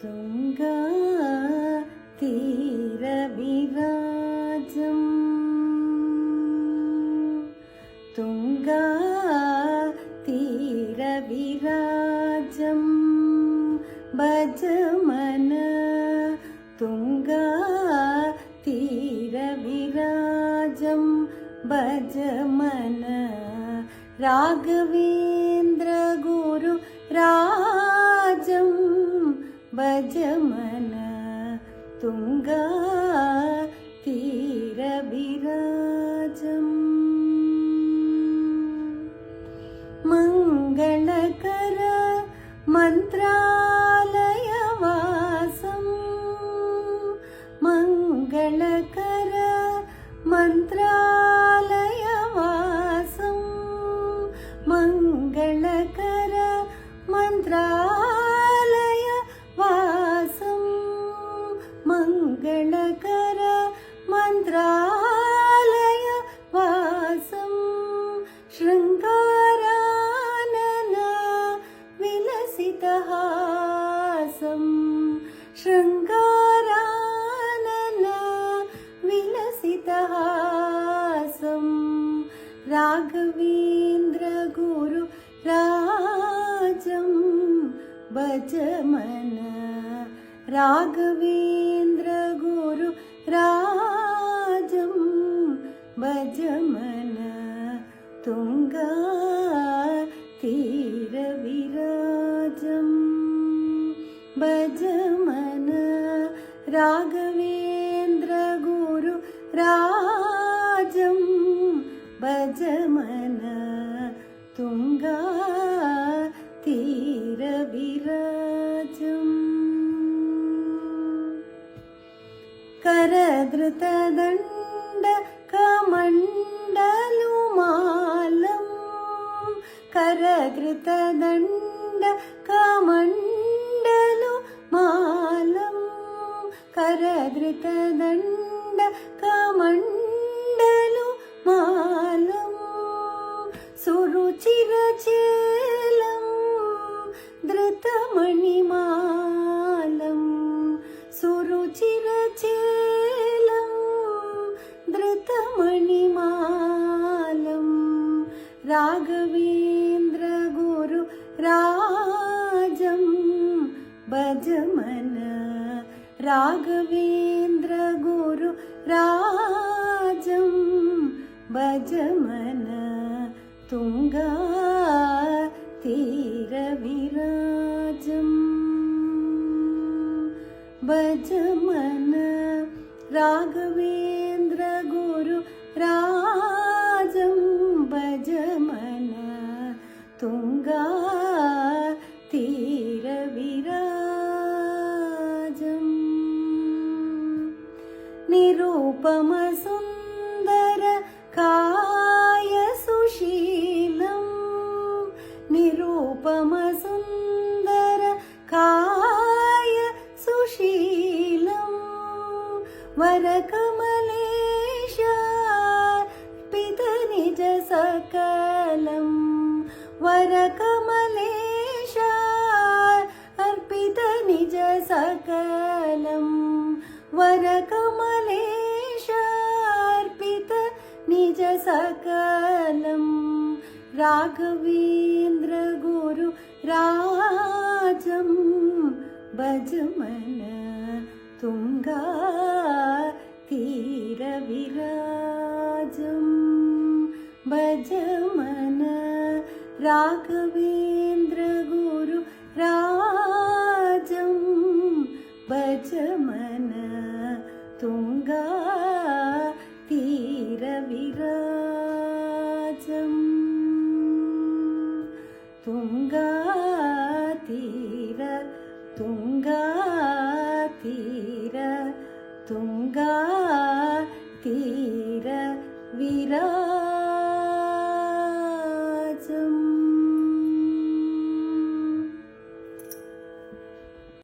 തുംഗാതീരവിരാജം തുംഗാതീരവിരാജം ഭജമന തുംഗാതീരവിരാജം ഭജമന രാഘവേ भज मन तुङ्गा तीरविराजम्। मङ्गलकर मन्त्रालयवासं मङ्गलकर मन्त्रालयवासं शृङ्गारानन विलसितहासं शृङ्गारानन विलसितहासं राघवेन्द्र गुरु राजं भज मन राघवेन्द्र गुरु राजं भज मन तुङ्गा तीरविराजं भज मन राघवेन्द्र गुरु राजं भज मन तुङ्गा तीरविराजम् ധരധൃതദണ്ഡ കമണ്ഡലുമാലം. കരകൃതദണ്ഡ കമണ്ഡലുമാലം. കരധൃതദണ്ഡ राजं भज मन। राघवेन्द्र गुरु राजं भज मन। तुङ्गा तीरविराजम् भज मन। राघवेन्द्र निरूपमसुन्दर काय सुशीलं निरूपमसुन्दर काय सुशीलं वरकमलेश निज सकलं राघवेन्द्र गुरु राजं भज मन तुङ्गा तीरविराजं भज मन राघवेन्द्र गुरु राजं मन तुङ्गा தீர துங்கா தீர துங்கா தீர விரா